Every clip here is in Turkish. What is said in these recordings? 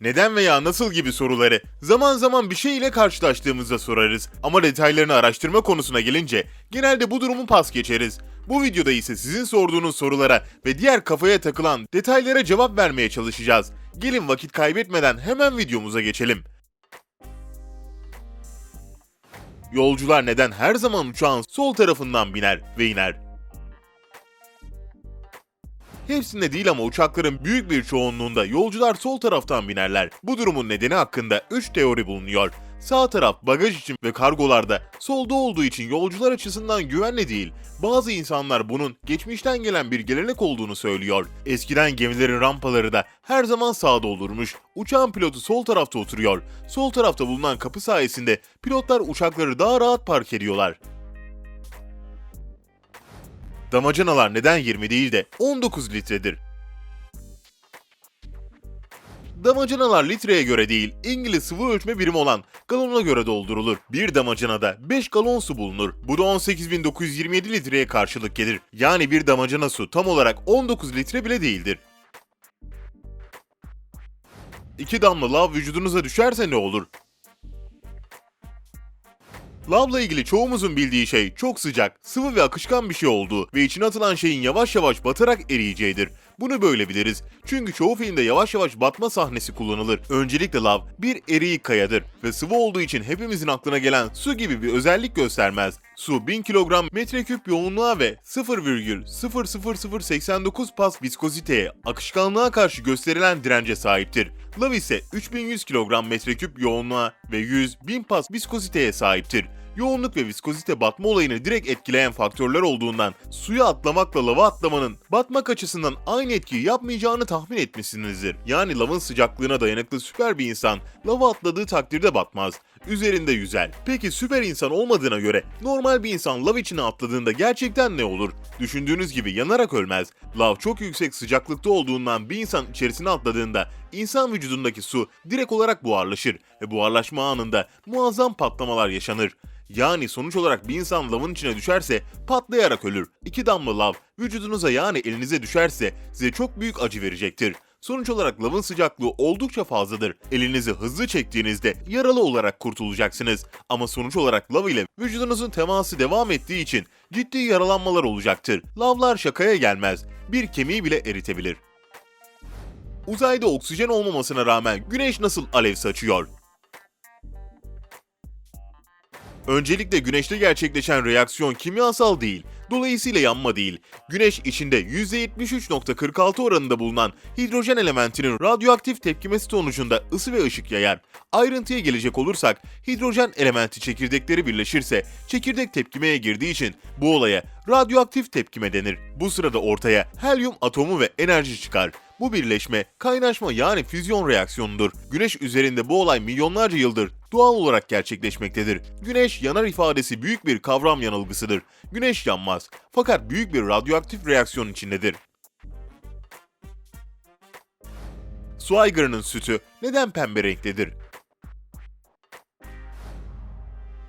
Neden veya nasıl gibi soruları zaman zaman bir şey ile karşılaştığımızda sorarız. Ama detaylarını araştırma konusuna gelince genelde bu durumu pas geçeriz. Bu videoda ise sizin sorduğunuz sorulara ve diğer kafaya takılan detaylara cevap vermeye çalışacağız. Gelin vakit kaybetmeden hemen videomuza geçelim. Yolcular neden her zaman uçağın sol tarafından biner ve iner? Hepsinde değil ama uçakların büyük bir çoğunluğunda yolcular sol taraftan binerler. Bu durumun nedeni hakkında 3 teori bulunuyor. Sağ taraf bagaj için ve kargolarda solda olduğu için yolcular açısından güvenli değil. Bazı insanlar bunun geçmişten gelen bir gelenek olduğunu söylüyor. Eskiden gemilerin rampaları da her zaman sağda olurmuş. Uçağın pilotu sol tarafta oturuyor. Sol tarafta bulunan kapı sayesinde pilotlar uçakları daha rahat park ediyorlar. Damacanalar neden 20 değil de 19 litredir? Damacanalar litreye göre değil, İngiliz sıvı ölçme birimi olan galona göre doldurulur. Bir damacanada 5 galon su bulunur. Bu da 18.927 litreye karşılık gelir. Yani bir damacana su tam olarak 19 litre bile değildir. İki damla lav vücudunuza düşerse ne olur? Lavla ilgili çoğumuzun bildiği şey çok sıcak, sıvı ve akışkan bir şey olduğu ve içine atılan şeyin yavaş yavaş batarak eriyeceğidir. Bunu böyle biliriz. Çünkü çoğu filmde yavaş yavaş batma sahnesi kullanılır. Öncelikle lav bir eriyik kayadır ve sıvı olduğu için hepimizin aklına gelen su gibi bir özellik göstermez. Su 1000 kilogram metreküp yoğunluğa ve 0,00089 pas viskoziteye, akışkanlığa karşı gösterilen dirence sahiptir. Lav ise 3100 kilogram metreküp yoğunluğa ve 100 1000 pas viskoziteye sahiptir. Yoğunluk ve viskozite batma olayını direkt etkileyen faktörler olduğundan suya atlamakla lava atlamanın batmak açısından aynı etkiyi yapmayacağını tahmin etmişsinizdir. Yani lavın sıcaklığına dayanıklı süper bir insan lava atladığı takdirde batmaz. Üzerinde yüzer. Peki süper insan olmadığına göre normal bir insan lav içine atladığında gerçekten ne olur? Düşündüğünüz gibi yanarak ölmez. Lav çok yüksek sıcaklıkta olduğundan bir insan içerisine atladığında insan vücudundaki su direkt olarak buharlaşır ve buharlaşma anında muazzam patlamalar yaşanır. Yani sonuç olarak bir insan lavın içine düşerse patlayarak ölür. İki damla lav vücudunuza yani elinize düşerse size çok büyük acı verecektir. Sonuç olarak lavın sıcaklığı oldukça fazladır. Elinizi hızlı çektiğinizde yaralı olarak kurtulacaksınız. Ama sonuç olarak lav ile vücudunuzun teması devam ettiği için ciddi yaralanmalar olacaktır. Lavlar şakaya gelmez. Bir kemiği bile eritebilir. Uzayda oksijen olmamasına rağmen güneş nasıl alev saçıyor? Öncelikle güneşte gerçekleşen reaksiyon kimyasal değil, dolayısıyla yanma değil. Güneş içinde %73.46 oranında bulunan hidrojen elementinin radyoaktif tepkimesi sonucunda ısı ve ışık yayar. Ayrıntıya gelecek olursak, hidrojen elementi çekirdekleri birleşirse çekirdek tepkimeye girdiği için bu olaya radyoaktif tepkime denir. Bu sırada ortaya helyum atomu ve enerji çıkar. Bu birleşme kaynaşma yani füzyon reaksiyonudur. Güneş üzerinde bu olay milyonlarca yıldır doğal olarak gerçekleşmektedir. Güneş yanar ifadesi büyük bir kavram yanılgısıdır. Güneş yanmaz fakat büyük bir radyoaktif reaksiyon içindedir. Su aygırının sütü neden pembe renklidir?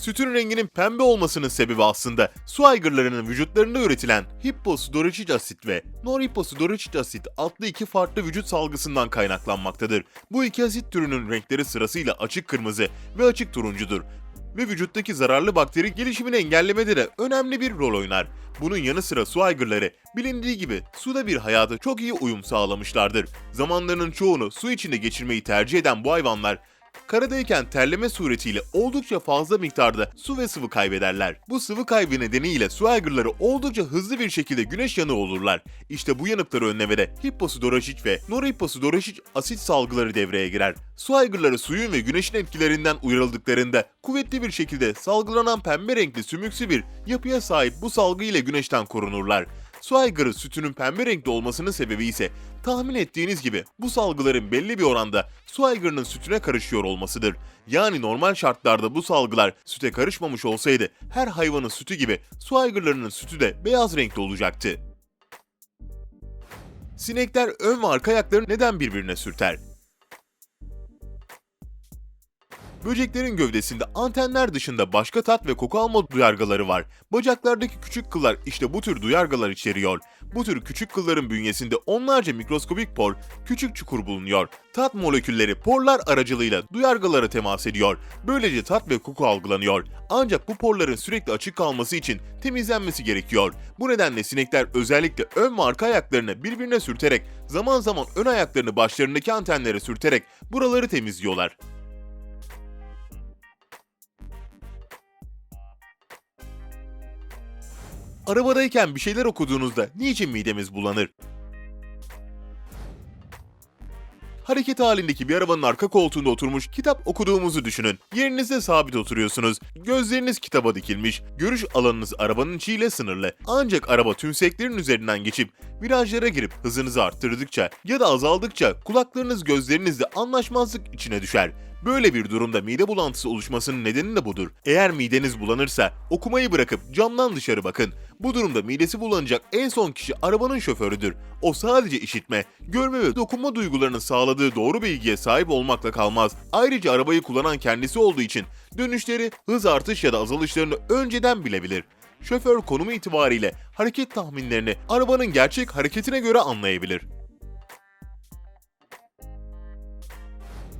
Sütün renginin pembe olmasının sebebi aslında su aygırlarının vücutlarında üretilen hipposudoriçik asit ve norhipposudoriçik asit adlı iki farklı vücut salgısından kaynaklanmaktadır. Bu iki asit türünün renkleri sırasıyla açık kırmızı ve açık turuncudur ve vücuttaki zararlı bakteri gelişimini engellemede de önemli bir rol oynar. Bunun yanı sıra su aygırları bilindiği gibi suda bir hayata çok iyi uyum sağlamışlardır. Zamanlarının çoğunu su içinde geçirmeyi tercih eden bu hayvanlar Karadayken terleme suretiyle oldukça fazla miktarda su ve sıvı kaybederler. Bu sıvı kaybı nedeniyle su aygırları oldukça hızlı bir şekilde güneş yanığı olurlar. İşte bu yanıkları önlemede hipposudoroşik ve norhipposudoroşik asit salgıları devreye girer. Su aygırları suyun ve güneşin etkilerinden uyarıldıklarında kuvvetli bir şekilde salgılanan pembe renkli sümüksü bir yapıya sahip bu salgı ile güneşten korunurlar. Su aygırı sütünün pembe renkli olmasının sebebi ise tahmin ettiğiniz gibi bu salgıların belli bir oranda su aygırının sütüne karışıyor olmasıdır. Yani normal şartlarda bu salgılar süte karışmamış olsaydı her hayvanın sütü gibi su aygırlarının sütü de beyaz renkli olacaktı. Sinekler ön ve arka ayaklarını neden birbirine sürter? Böceklerin gövdesinde antenler dışında başka tat ve koku alma duyargaları var. Bacaklardaki küçük kıllar işte bu tür duyargalar içeriyor. Bu tür küçük kılların bünyesinde onlarca mikroskobik por, küçük çukur bulunuyor. Tat molekülleri porlar aracılığıyla duyargalara temas ediyor. Böylece tat ve koku algılanıyor. Ancak bu porların sürekli açık kalması için temizlenmesi gerekiyor. Bu nedenle sinekler özellikle ön ve arka ayaklarını birbirine sürterek, zaman zaman ön ayaklarını başlarındaki antenlere sürterek buraları temizliyorlar. Arabadayken bir şeyler okuduğunuzda niçin midemiz bulanır? hareket halindeki bir arabanın arka koltuğunda oturmuş kitap okuduğumuzu düşünün. Yerinizde sabit oturuyorsunuz. Gözleriniz kitaba dikilmiş. Görüş alanınız arabanın içiyle sınırlı. Ancak araba tümseklerin üzerinden geçip virajlara girip hızınızı arttırdıkça ya da azaldıkça kulaklarınız gözlerinizle anlaşmazlık içine düşer. Böyle bir durumda mide bulantısı oluşmasının nedeni de budur. Eğer mideniz bulanırsa okumayı bırakıp camdan dışarı bakın. Bu durumda midesi bulanacak en son kişi arabanın şoförüdür. O sadece işitme, görme ve dokunma duygularının sağladığı doğru bilgiye sahip olmakla kalmaz. Ayrıca arabayı kullanan kendisi olduğu için dönüşleri, hız artış ya da azalışlarını önceden bilebilir. Şoför konumu itibariyle hareket tahminlerini arabanın gerçek hareketine göre anlayabilir.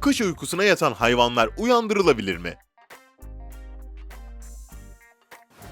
Kış uykusuna yatan hayvanlar uyandırılabilir mi?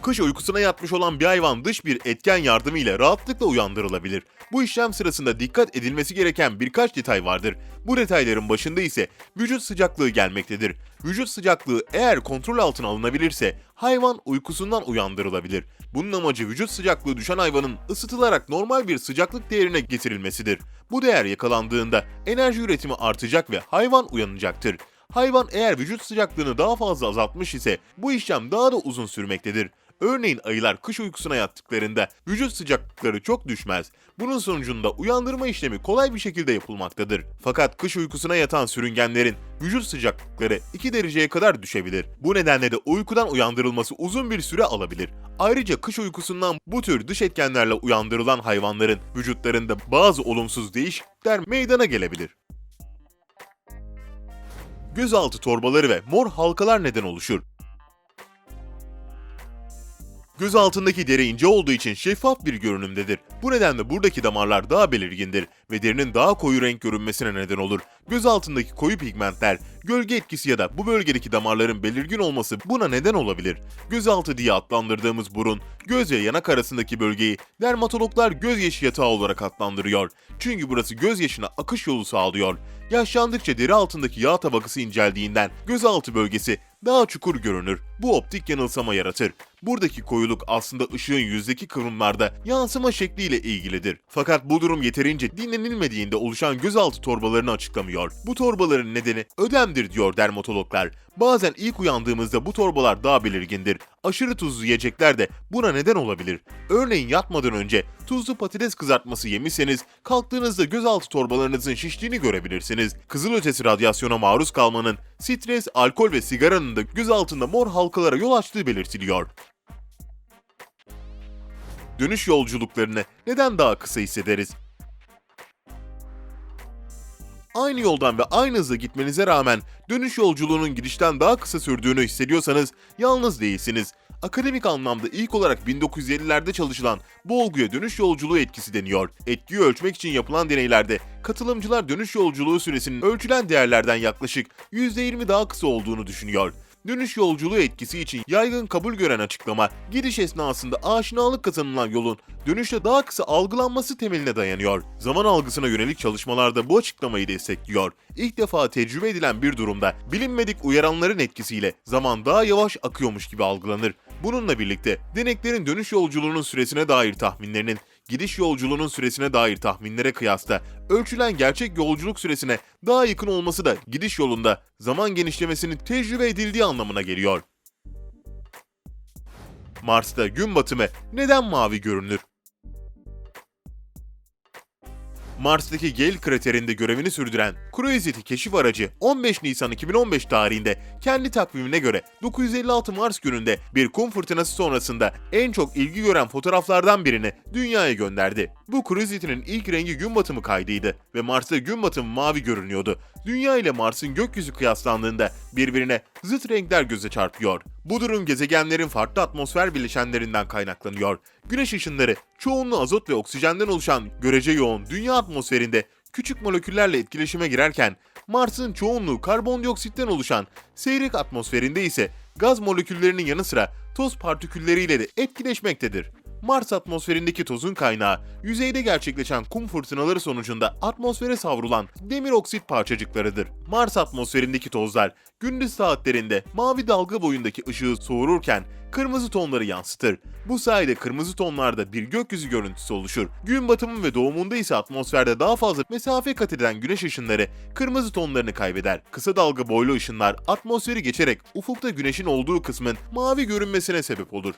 Kış uykusuna yatmış olan bir hayvan dış bir etken yardımıyla rahatlıkla uyandırılabilir. Bu işlem sırasında dikkat edilmesi gereken birkaç detay vardır. Bu detayların başında ise vücut sıcaklığı gelmektedir. Vücut sıcaklığı eğer kontrol altına alınabilirse hayvan uykusundan uyandırılabilir. Bunun amacı vücut sıcaklığı düşen hayvanın ısıtılarak normal bir sıcaklık değerine getirilmesidir. Bu değer yakalandığında enerji üretimi artacak ve hayvan uyanacaktır. Hayvan eğer vücut sıcaklığını daha fazla azaltmış ise bu işlem daha da uzun sürmektedir. Örneğin ayılar kış uykusuna yattıklarında vücut sıcaklıkları çok düşmez. Bunun sonucunda uyandırma işlemi kolay bir şekilde yapılmaktadır. Fakat kış uykusuna yatan sürüngenlerin vücut sıcaklıkları 2 dereceye kadar düşebilir. Bu nedenle de uykudan uyandırılması uzun bir süre alabilir. Ayrıca kış uykusundan bu tür dış etkenlerle uyandırılan hayvanların vücutlarında bazı olumsuz değişiklikler meydana gelebilir. Gözaltı torbaları ve mor halkalar neden oluşur. Göz altındaki deri ince olduğu için şeffaf bir görünümdedir. Bu nedenle buradaki damarlar daha belirgindir ve derinin daha koyu renk görünmesine neden olur. Göz altındaki koyu pigmentler, gölge etkisi ya da bu bölgedeki damarların belirgin olması buna neden olabilir. Gözaltı diye adlandırdığımız burun, göz ve yanak arasındaki bölgeyi dermatologlar gözyaşı yatağı olarak adlandırıyor. Çünkü burası gözyaşına akış yolu sağlıyor. Yaşlandıkça deri altındaki yağ tabakası inceldiğinden gözaltı bölgesi daha çukur görünür. Bu optik yanılsama yaratır. Buradaki koyuluk aslında ışığın yüzdeki kıvrımlarda yansıma şekliyle ilgilidir. Fakat bu durum yeterince dinlenilmediğinde oluşan gözaltı torbalarını açıklamıyor. Bu torbaların nedeni ödemdir diyor dermatologlar. Bazen ilk uyandığımızda bu torbalar daha belirgindir. Aşırı tuzlu yiyecekler de buna neden olabilir. Örneğin yatmadan önce tuzlu patates kızartması yemişseniz kalktığınızda gözaltı torbalarınızın şiştiğini görebilirsiniz. Kızılötesi radyasyona maruz kalmanın stres, alkol ve sigaranın da göz altında mor halkalara yol açtığı belirtiliyor. Dönüş yolculuklarını neden daha kısa hissederiz? Aynı yoldan ve aynı hızla gitmenize rağmen dönüş yolculuğunun gidişten daha kısa sürdüğünü hissediyorsanız yalnız değilsiniz. Akademik anlamda ilk olarak 1950'lerde çalışılan bu olguya dönüş yolculuğu etkisi deniyor. Etkiyi ölçmek için yapılan deneylerde katılımcılar dönüş yolculuğu süresinin ölçülen değerlerden yaklaşık %20 daha kısa olduğunu düşünüyor. Dönüş yolculuğu etkisi için yaygın kabul gören açıklama, gidiş esnasında aşinalık kazanılan yolun dönüşte daha kısa algılanması temeline dayanıyor. Zaman algısına yönelik çalışmalarda bu açıklamayı destekliyor. İlk defa tecrübe edilen bir durumda bilinmedik uyaranların etkisiyle zaman daha yavaş akıyormuş gibi algılanır. Bununla birlikte deneklerin dönüş yolculuğunun süresine dair tahminlerinin gidiş yolculuğunun süresine dair tahminlere kıyasla ölçülen gerçek yolculuk süresine daha yakın olması da gidiş yolunda zaman genişlemesinin tecrübe edildiği anlamına geliyor. Mars'ta gün batımı neden mavi görünür? Mars'taki Gale kraterinde görevini sürdüren Curiosity keşif aracı 15 Nisan 2015 tarihinde kendi takvimine göre 956 Mars gününde bir kum fırtınası sonrasında en çok ilgi gören fotoğraflardan birini dünyaya gönderdi. Bu Curiosity'nin ilk rengi gün batımı kaydıydı ve Mars'ta gün batımı mavi görünüyordu. Dünya ile Mars'ın gökyüzü kıyaslandığında birbirine zıt renkler göze çarpıyor. Bu durum gezegenlerin farklı atmosfer bileşenlerinden kaynaklanıyor. Güneş ışınları çoğunluğu azot ve oksijenden oluşan görece yoğun dünya atmosferinde küçük moleküllerle etkileşime girerken Mars'ın çoğunluğu karbondioksitten oluşan seyrek atmosferinde ise gaz moleküllerinin yanı sıra toz partikülleriyle de etkileşmektedir. Mars atmosferindeki tozun kaynağı yüzeyde gerçekleşen kum fırtınaları sonucunda atmosfere savrulan demir oksit parçacıklarıdır. Mars atmosferindeki tozlar gündüz saatlerinde mavi dalga boyundaki ışığı soğururken kırmızı tonları yansıtır. Bu sayede kırmızı tonlarda bir gökyüzü görüntüsü oluşur. Gün batımı ve doğumunda ise atmosferde daha fazla mesafe kat eden güneş ışınları kırmızı tonlarını kaybeder. Kısa dalga boylu ışınlar atmosferi geçerek ufukta güneşin olduğu kısmın mavi görünmesine sebep olur.